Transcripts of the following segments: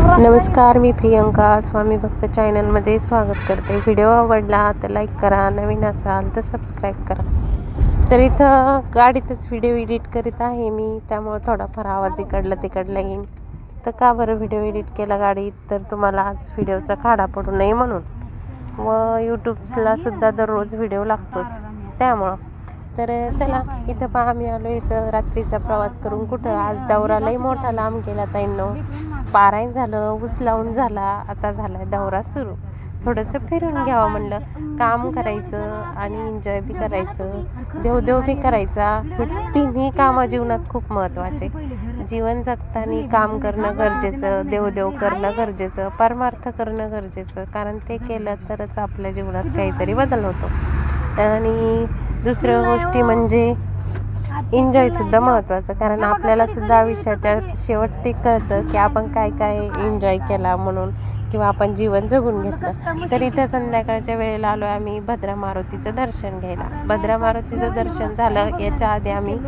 नमस्कार मी प्रियंका स्वामी भक्त चॅनलमध्ये स्वागत करते. व्हिडिओ आवडला तर लाईक करा नवीन असाल तर सबस्क्राईब करा. तर इथं गाडीतच व्हिडिओ एडिट करीत आहे मी त्यामुळं थोडाफार आवाज इकडला तिकडला येईन. तर का बरं व्हिडिओ एडिट केला गाडीत? तर तुम्हाला आज व्हिडिओचा खाडा पडू नये म्हणून. व यूट्यूबला सुद्धा दररोज व्हिडिओ लागतोच त्यामुळं. तर चला इथं पहा आम्ही आलो इथं. रात्रीचा प्रवास करून कुठं? आज दौरालाही मोठा लांब गेला ताईंनो. पारायण झालं ऊस लावून झाला आता झाला दौरा सुरू. थोडंसं फिरून घ्यावं म्हणलं. काम करायचं आणि एन्जॉय बी करायचं देवदेव बी करायचा. हे तिन्ही कामं जीवनात खूप महत्त्वाचे. जीवन जगताना काम करणं गरजेचं देवदेव करणं गरजेचं परमार्थ करणं गरजेचं. कारण ते केलं तरच आपल्या जीवनात काहीतरी बदल होतो. आणि दुसरं गोष्टी म्हणजे एन्जॉयसुद्धा महत्त्वाचं कारण आपल्याला सुद्धा आयुष्याच्या शेवट ते कळतं की आपण काय काय एन्जॉय केला म्हणून किंवा आपण जीवन जगून घेतलं. तर इथं संध्याकाळच्या वेळेला आलो आम्ही भद्रा मारुतीचं दर्शन घ्यायला. भद्रा मारुतीचं दर्शन झालं याच्या आधी आम्ही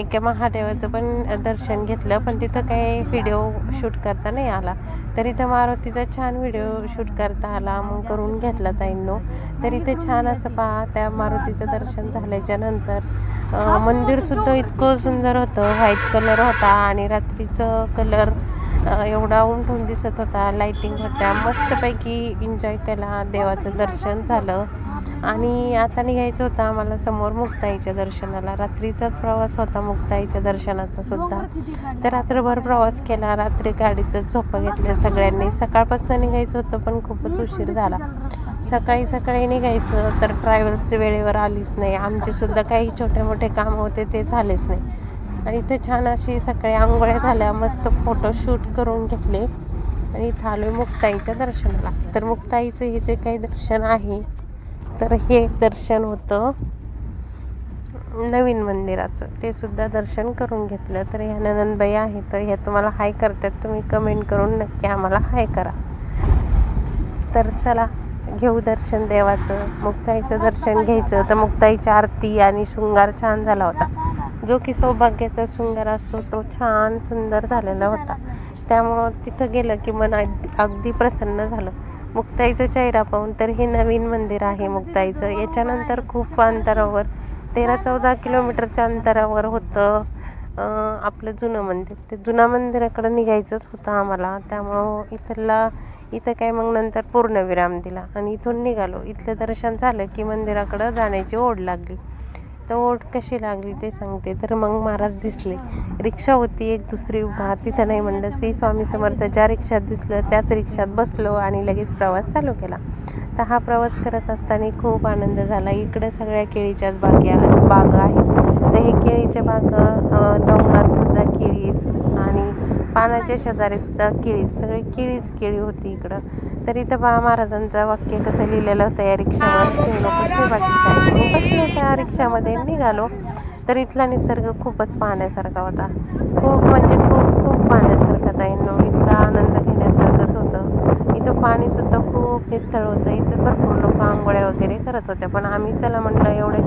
एका महादेवाचं पण दर्शन घेतलं पण तिथं काही व्हिडिओ शूट करता नाही आला. तर इथं मारुतीचा छान व्हिडिओ शूट करता आला मग करून घेतला ताईंनो. तर इथे छान असं पहा त्या मारुतीचं दर्शन झाल्याच्यानंतर मंदिर मंदिरसुद्धा इतकं सुंदर होतं. व्हाईट कलर होता आणि रात्रीचं कलर एवढा उमटून दिसत होता. लाईटिंग होत्या. मस्तपैकी एन्जॉय केला. देवाचं दर्शन झालं. आणि आता निघायचं होतं आम्हाला समोर मुक्ताईच्या दर्शनाला. रात्रीचाच प्रवास होता मुक्ताईच्या दर्शनाचा सुद्धा. तर रात्रभर प्रवास केला. रात्री गाडीतच झोपा घेतल्या सगळ्यांनी. सकाळपासून निघायचं होतं पण खूपच उशीर झाला. सकाळी सकाळी निघायचं तर ट्रॅव्हल्स वेळेवर आलीच नाही. आमचे सुद्धा काही छोटे मोठे काम होते ते झालेच नाही. आणि इथं छान अशी सकाळी आंघोळ्या झाल्या मस्त फोटोशूट करून घेतले. आणि इथं आलो मुक्ताईच्या दर्शनाला. तर मुक्ताईचं हे जे काही दर्शन आहे तर हे दर्शन होतं नवीन मंदिराचं. ते सुद्धा दर्शन करून घेतलं. तर ह्या नंदबाई आहे तर ह्या तुम्हाला हाय करतात तुम्ही कमेंट करून नक्की आम्हाला हाय करा. तर चला घेऊ दर्शन देवाचं. मुक्ताईचं दर्शन घ्यायचं. तर मुक्ताईची आरती आणि शृंगार छान झाला होता. जो की सौभाग्याचा शृंगार असतो तो छान सुंदर झालेला होता. त्यामुळं तिथं गेलं की मन अगदी अगदी प्रसन्न झालं. मुक्ताईचं चेहरा पाहून तर हे नवीन मंदिर आहे मुक्ताईचं. याच्यानंतर खूप अंतरावर तेरा चौदा किलोमीटरच्या अंतरावर होतं आपलं जुनं मंदिर. ते जुना मंदिराकडं निघायचंच होतं आम्हाला. त्यामुळं इथला इथं काय मग नंतर पूर्णविराम दिला. आणि इथून निघालो. इथलं दर्शन झालं की मंदिराकडं जाण्याची ओढ लागली. तर ओढ कशी लागली ते सांगते. तर मग महाराज दिसले. रिक्षा होती एक दुसरी उभा. तिथं नाही म्हणलं. श्री स्वामी समर्थ ज्या रिक्षात दिसलं त्याच रिक्षात बसलो आणि लगेच प्रवास चालू केला. तर हा प्रवास करत असताना खूप आनंद झाला. इकडं सगळ्या केळीच्याच बाग्या बाग आहेत. तर हे केळीच्या बाग डोंगरातसुद्धा डोंगरात सुद्धा केळीच आणि पानाच्या शेजारी सुद्धा केळीच सगळी केळीच केळी होती इकडं. तर इथं बा महाराजांचं वाक्य कसं लिहिलेलं होतं या रिक्षावर? ते लोक त्या रिक्षामध्ये निघालो. तर इथला निसर्ग खूपच पाहण्यासारखा होता. खूप म्हणजे खूप खूप पाहण्यासारखा ताईंनो इथला आनंद घेण्यासारखंच होतं. इथं पाणीसुद्धा खूप नितळ होतं. इथं भरपूर लोक आंघोळ्या वगैरे करत होत्या पण आम्ही चला म्हटलं एवढे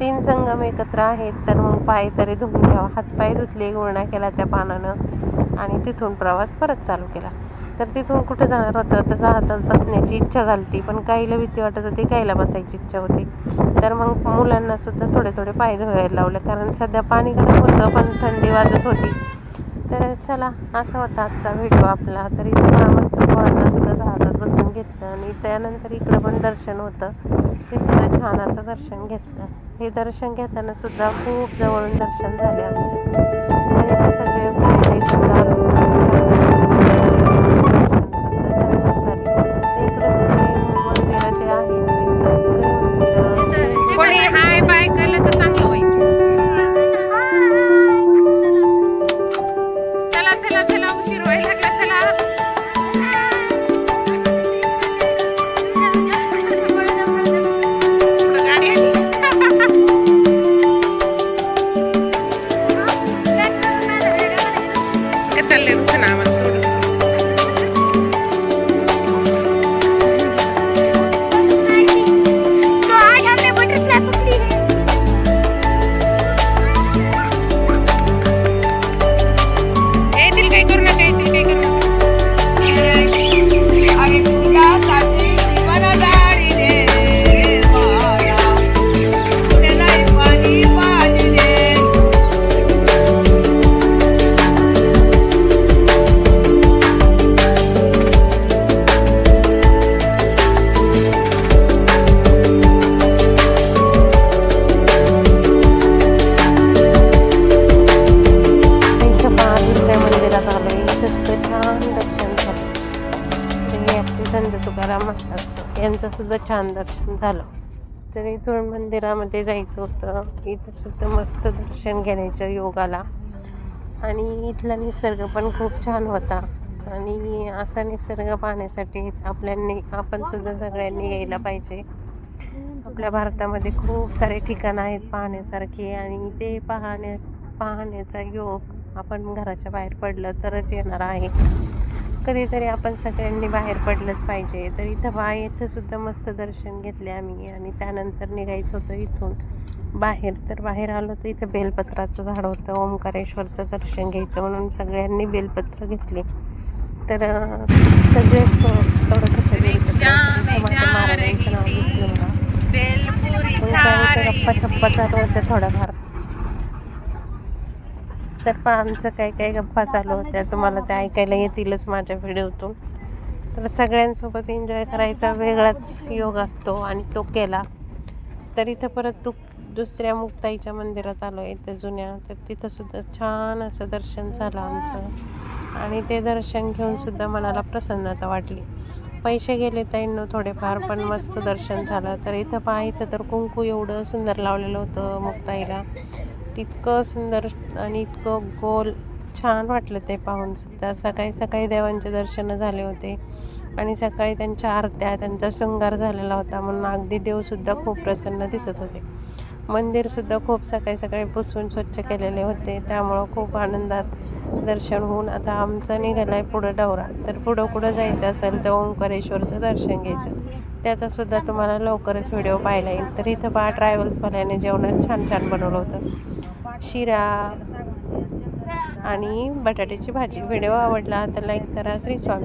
तीन संगम एकत्र आहेत तर मग पाय तरी धुवून घ्यावा. हातपाय धुतले गुळणा केला त्या पानानं. आणि तिथून प्रवास परत चालू केला. तर तिथून कुठे जाणार होतं? तर जहाजात बसण्याची इच्छा झाली पण काहीला भीती वाटत होती काहीला बसायची इच्छा होती. तर मग मुलांना सुद्धा थोडे थोडे पाय धुवायला लावले कारण सध्या पाणी गरम होतं पण थंडी वाजत होती. तर चला असा होता आजचा व्हिडिओ आपला. तर इथे मला मस्त पोरांना सुद्धा जहाजात बसून घेतलं आणि त्यानंतर इकडं पण दर्शन होतं. ते सुद्धा छान असं दर्शन घेतलं. हे दर्शन घेताना सुद्धा खूप जवळून दर्शन झाले आमचे. आणि ते सगळे सुद्धा छान दर्शन झालं. तर इथून मंदिरामध्ये जायचं होतं. इथं सुद्धा मस्त दर्शन घेण्याचं योगाला. आणि इथला निसर्ग पण खूप छान होता. आणि असा निसर्ग पाहण्यासाठी आपल्यांनी आपण सुद्धा सगळ्यांनी यायला पाहिजे. आपल्या भारतामध्ये खूप सारे ठिकाणं आहेत पाहण्यासारखी आणि ते पाहण्या पाहण्याचा योग आपण घराच्या बाहेर पडलं तरच येणार आहे. कधीतरी आपण सगळ्यांनी बाहेर पडलंच पाहिजे. तर इथं बा इथं सुद्धा मस्त दर्शन घेतले आम्ही आणि त्यानंतर निघायचं होतं इथून बाहेर. तर बाहेर आलो तर इथं बेलपत्राचं झाड होतं ओंकारेश्वरचं दर्शन घ्यायचं म्हणून सगळ्यांनी बेलपत्र घेतले. तर सगळेच थो- थोडं कसं रिक्षा तर पण आमचं काय काय गप्पा चालू होत्या तुम्हाला त्या ऐकायला येतीलच माझ्या व्हिडिओतून. तर सगळ्यांसोबत एन्जॉय करायचा वेगळाच योग असतो आणि तो केला. तर इथं परत तू दुसऱ्या मुक्ताईच्या मंदिरात आलो आहे त्या जुन्या. तर तिथंसुद्धा छान असं दर्शन झालं आमचं. आणि ते दर्शन घेऊनसुद्धा मनाला प्रसन्नता वाटली. पैसे गेले ताईंनो थोडेफार पण मस्त दर्शन झालं. तर इथं पहा इथं तर कुंकू एवढं सुंदर लावलेलं होतं मुक्ताईला. तितकं सुंदर आणि इतकं गोल छान वाटलं ते पाहून सुद्धा. सकाळी सकाळी देवांचे दर्शनं झाले होते आणि सकाळी त्यांच्या आरत्या त्यांचा शृंगार झालेला होता म्हणून अगदी देवसुद्धा खूप प्रसन्न दिसत होते. मंदिरसुद्धा खूप सकाळी सकाळी पुसून स्वच्छ केलेले होते. त्यामुळं खूप आनंदात दर्शन होऊन आता आमचं निघालं आहे पुढं डवरा. तर पुढं कुठं जायचं असेल तर ओंकारेश्वरचं दर्शन घ्यायचं. त्याचा सुद्धा तुम्हाला लवकरच व्हिडिओ पाहायला येईल. तर इथं बा ट्रॅव्हल्सवाल्याने जेवणात छान छान बनवलं होतं. शिरा आणि बटाट्याची भाजी. व्हिडिओ आवडला तर लाईक करा. श्री स्वामी.